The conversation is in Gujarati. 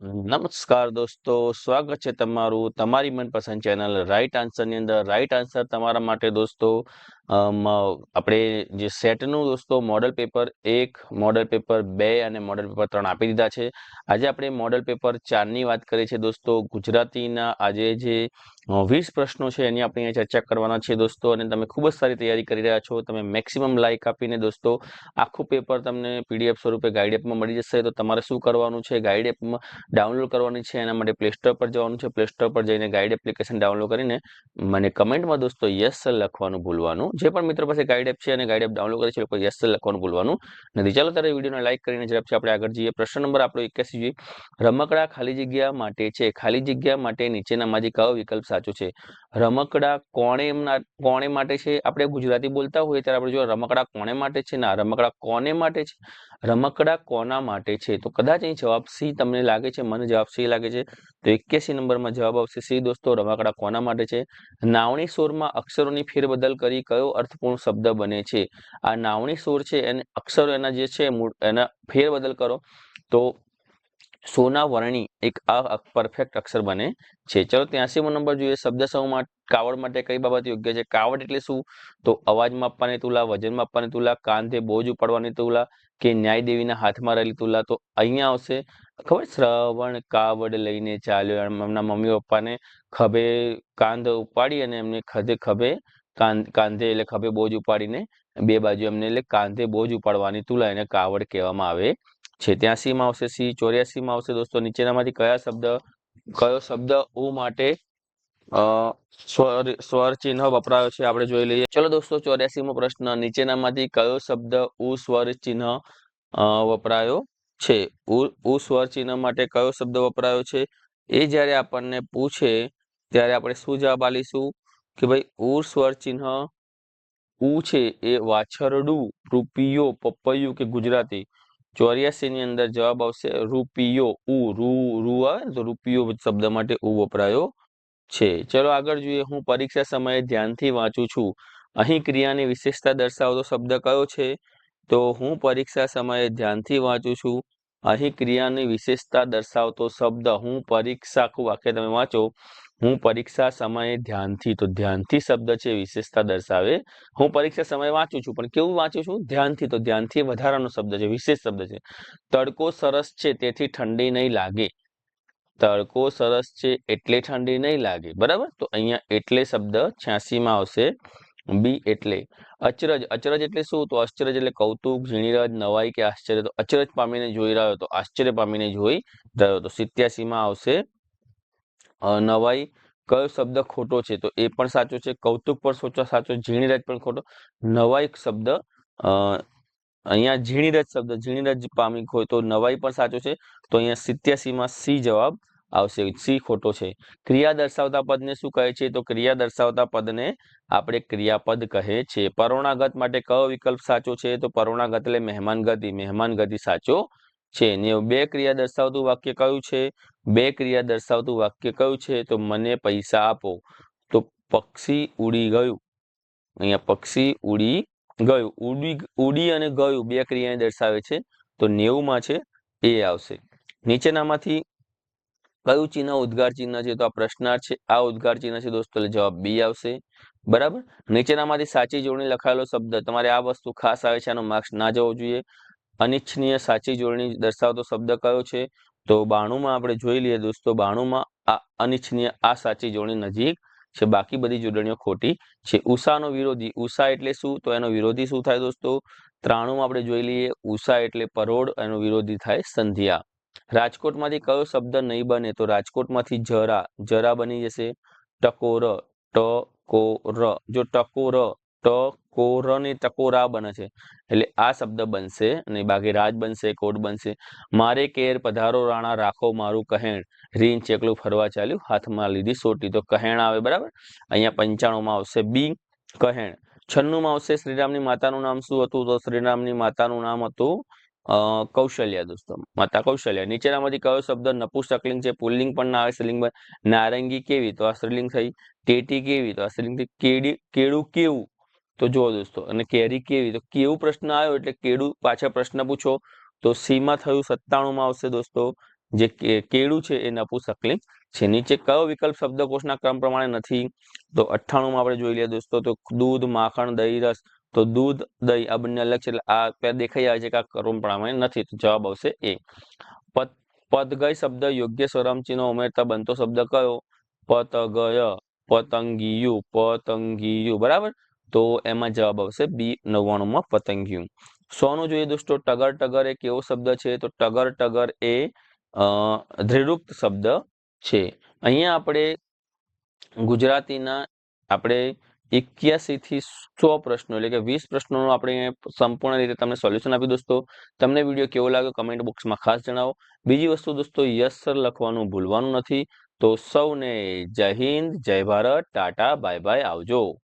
નમસ્કાર દોસ્તો, સ્વાગત છે તમારું તમારી મનપસંદ ચેનલ રાઈટ આન્સરની અંદર. રાઈટ આન્સર તમારા માટે દોસ્તો આપણે જે સેટનું દોસ્તો મોડલ પેપર એક મોડલ પેપર બે અને મોડલ પેપર ત્રણ આપી દીધા છે. આજે આપણે મોડલ પેપર ચારની વાત કરીએ છીએ દોસ્તો. ગુજરાતીના આજે જે વીસ પ્રશ્નો છે એની આપણે અહીંયા ચર્ચા કરવાના છે દોસ્તો અને તમે ખૂબ જ સારી તૈયારી કરી રહ્યા છો. તમે મેક્સિમમ લાઇક આપીને દોસ્તો આખું પેપર તમને પીડીએફ સ્વરૂપે ગાઈડ એપમાં મળી જશે. તો તમારે શું કરવાનું છે? ગાઈડ એપમાં ડાઉનલોડ કરવાની છે. એના માટે પ્લે સ્ટોર પર જવાનું છે. પ્લે સ્ટોર પર જઈને ગાઈડ એપ્લિકેશન ડાઉનલોડ કરીને મને કમેન્ટમાં દોસ્તો યસ લખવાનું ભૂલવાનું જે પણ મિત્રો પાસે ગાઈડ એપ છે અને ગાઈડ એપ ડાઉનલોડ કરે છે લોકો યસ લખવાનું ભૂલવાનું નથી. ચાલો ત્યારે વિડીયોને લાઈક કરીને ઝડપથી આપણે આગળ જઈએ. પ્રશ્ન નંબર આપણો એક્યાસી જોઈએ રમકડા ખાલી જગ્યા માટે છે. ખાલી જગ્યા માટે નીચેનામાંથી કયો વિકલ્પ સાચો છે. રમકડા કોણે એમના, કોણે માટે છે? આપણે ગુજરાતી બોલતા હોઈએ ત્યારે આપણે જો રમકડા કોણે માટે છે? ના, રમકડા કોને માટે છે? રમકડા કોના માટે છે? તો કદાચ અહીં જવાબ સી તમને લાગે છે, મને જવાબ સી લાગે છે. તો એક્યાસી નંબરમાં જવાબ આવશે સી, દોસ્તો, રમકડા કોના માટે છે? નાવણી સોરમાં અક્ષરોની ફેરબદલ કરી કયો અર્થપૂર્ણ શબ્દ બને છે? આ નાવણી સોર છે, એને અક્ષરો એના જે છે, મૂળ, એના ફેરબદલ કરો. તો સોના વર્ણી એક આ પરફેક્ટ અક્ષર બને છે. ચલો ત્યાંસીમો નંબર જોઈએ. શબ્દ સમૂહમાં કાવડ માટે કઈ બાબત યોગ્ય છે? કાવડ એટલે શું? તો અવાજ માપવાની તુલા, વજન માપવાની તુલા કાંધે બોજ ઉપાડવાની તુલા કે ન્યાય દેવીના હાથમાં રહેલી તુલા તો અહીંયા આવશે. ખબર શ્રવણ કાવડ લઈને ચાલ્યો. એમના મમ્મી પપ્પાને ખભે કાંધ ઉપાડી અને એમને ખભે ખભે કાંધે એટલે ખભે બોજ ઉપાડીને બે બાજુ એમને એટલે કાંધે બોજ ઉપાડવાની તુલા એને કાવડ કહેવામાં આવે છે ત્યાસીમાં આવશે, સી ચોર્યાસીમાં આવશે દોસ્તો. નીચેનામાંથી કયા શબ્દ, કયો શબ્દ ઉ માટે સ્વર સ્વર ચિહ્ન વપરાયો છે આપણે જોઈ લઈએ. ચલો દોસ્તો ચોર્યાસીમો પ્રશ્ન. નીચેનામાંથી કયો શબ્દ ઉ સ્વર ચિહ્ન વપરાયો છે? ઉ સ્વર ચિહ્ન માટે કયો શબ્દ વપરાયો છે? એ જ્યારે આપણને પૂછે, ત્યારે આપણે શું જવાબ આપીશું? કે ભાઈ, ઉ સ્વર ચિહ્ન ઉ છે એ વાછરડું, રૂપિયો, પપૈયું કે ગુજરાતી? ચોર્યાસી ની અંદર જવાબ આવશે રૂપિયો ઉ, રૂ રૂ આવે તો રૂપિયો શબ્દ માટે ઉ વપરાયો છે. ચલો આગળ જોઈએ, હું પરીક્ષા સમયે ધ્યાનથી વાંચું છું. અહીં ક્રિયાની વિશેષતા દર્શાવતો શબ્દ કયો છે? તો હું પરીક્ષા સમયે ધ્યાનથી વાંચું છું. અહીં ક્રિયાની વિશેષતા દર્શાવતો શબ્દ હું પરીક્ષા આખું વાક્ય તમે વાંચો. હું પરીક્ષા સમયે ધ્યાનથી, તો ધ્યાનથી શબ્દ છે, વિશેષતા દર્શાવે. હું પરીક્ષા સમયે વાંચું છું, પણ કેવું વાંચું છું? ધ્યાનથી, તો ધ્યાનથી વધારાનો શબ્દ છે, વિશેષ શબ્દ છે. તડકો સરસ છે, તેથી ઠંડી નહીં લાગે. તડકો સરસ છે, એટલે ઠંડી નહીં લાગે. બરાબર? તો અહીંયા એટલે શબ્દ છ્યાસી માં આવશે. બી એટલે. અચરજ. અચરજ એટલે શું? તો આશ્ચર્ય એટલે કૌતુક, ઝીણીરજ, નવાઈ કે આશ્ચર્ય. તો અચરજ પામીને જોઈ રહ્યો તો આશ્ચર્ય પામીને જોઈ રહ્યો તો સિત્યાસી માં આવશે. નવાઈ કયો શબ્દ ખોટો છે? તો એ પણ સાચો છે, કૌતુક પણ સોચો સાચો ઝીણીરજ પણ ખોટો. નવાઈ શબ્દ અહીંયા ઝીણીરજ શબ્દ ઝીણીરજ પામી હોય તો નવાઈ પણ સાચો છે. તો અહીંયા સિત્યાસી માં સી જવાબ આવશે, સી ખોટો છે. ક્રિયા દર્શાવતા પદને શું કહે છે? તો ક્રિયા દર્શાવતા પદને આપણે ક્રિયાપદ કહે છે. પરોણાગત માટે કયો વિકલ્પ સાચો છે? તો પરોણાગત એટલે મહેમાન ગતિ મહેમાન ગતિ સાચો છે. ને બે ક્રિયા દર્શાવતું વાક્ય કયું છે? બે ક્રિયા દર્શાવતું વાક્ય કયું છે? તો મને પૈસા આપો. તો પક્ષી ઉડી ગયું. અહીંયા પક્ષી ઉડી ગયું. ઉડી ઉડી અને ગયું બે ક્રિયાને દર્શાવે છે. તો નેવું માં છે, એ આવશે. નીચેનામાંથી કયું ચિહ્ન ઉદ્ગાર ચિહ્ન છે? તો આ પ્રશ્નાર્થ છે. આ ઉદ્ગાર ચિહ્ન છે દોસ્તો જવાબ બી આવશે. બરાબર? નીચેનામાંથી સાચી જોડણી લખાયેલો શબ્દ. તમારે આ વસ્તુ ખાસ આવે છે, આનો માર્ક્સ ના જવો જોઈએ. અનિચ્છનીય સાચી જોડણી દર્શાવતો શબ્દ કયો છે? તો બાણુમાં આપણે જોઈ લઈએ દોસ્તો, બાણુમાં આ અનિચ્છનીય, આ સાચી જોડણી નજીક છે, બાકી બધી જોડણીઓ ખોટી છે. ઉષાનો વિરોધી, ઉષા એટલે શું? તો એનો વિરોધી શું થાય દોસ્તો? ત્રાણુમાં આપણે જોઈ લઈએ, ઉષા એટલે પરોડ એનો વિરોધી થાય સંધ્યા. રાજકોટમાંથી કયો શબ્દ નહીં બને તો રાજકોટમાંથી જરા જરા બની જશે ટકોર ટકોર. જો ટકોર ટકોર બને છે. એટલે આ શબ્દ બનશે અને બાકી રાજ બનશે, કોટ બનશે. મારે કેર પધારો રાણા, રાખો મારું કહેણ. રીન ચેકલું ફરવા ચાલ્યું, હાથમાં લીધી સોટી. તો કહેણ આવે, બરાબર? અહીંયા પંચાણું આવશે બી કહેણ. છન્નું આવશે શ્રીરામની માતાનું નામ શું હતું? તો શ્રીરામની માતાનું નામ હતું કૌશલ્યા દોસ્તો. માતા કૌશલ્યા. નીચેનામાંથી કયો શબ્દ નપુસકલિંગ છે? પુલ્લિંગ પણ ના આવે, સ્ત્રીલિંગ નારંગી કેવી? તો આ સ્ત્રીલિંગ થઈ. ટેટી કેવી? તો આ સ્ત્રીલિંગ થઈ. કેડી કેળું કેવું? તો જુઓ દોસ્તો, અને કેરી કેવી? તો કેવું પ્રશ્ન આવ્યો? એટલે કેળું પાછા પ્રશ્ન પૂછો. તો સીમાં થયું સત્તાણું માં આવશે દોસ્તો, જે કેળું છે એ નપુંસકલિંગ છે. નીચે કયો વિકલ્પ શબ્દકોશના ક્રમ પ્રમાણે નથી? તો અઠ્ઠાણું માં આપણે જોઈ લઈએ દોસ્તો, તો દૂધ, માખણ, દહીં, રસ. તો દૂધ, દહીં, આ બંને અલગ છે, એટલે આ દેખાઈ આવે છે કે આ ક્રમ પ્રમાણે નથી. તો જવાબ આવશે એ. પદ પદગય શબ્દ યોગ્ય સ્વરામચિહ્નો ઉમેરતા બનતો શબ્દ કયો? પતગય, પતંગિયું પતંગિયું. બરાબર? તો એમાં જવાબ આવશે બી નવ્વાણું માં પતંગિયું. સોનું જોઈએ દોસ્તો, ટગર ટગર એ કેવો શબ્દ છે? તો ટગર ટગર એ, અ ધ્રેરુક્ત શબ્દ છે. અહીંયા આપણે ગુજરાતીના આપણે એક્યાસી થી સો પ્રશ્નો, એટલે કે વીસ પ્રશ્નોનું આપણે સંપૂર્ણ રીતે તમને સોલ્યુશન આપ્યું દોસ્તો. તમને વીડિયો કેવો લાગ્યો કમેન્ટ બોક્સમાં ખાસ જણાવો. બીજી વસ્તુ દોસ્તો, યસ સર લખવાનું ભૂલવાનું નથી. તો સૌને જય હિન્દ, જય ભારત, ટાટા, બાય બાય, આવજો.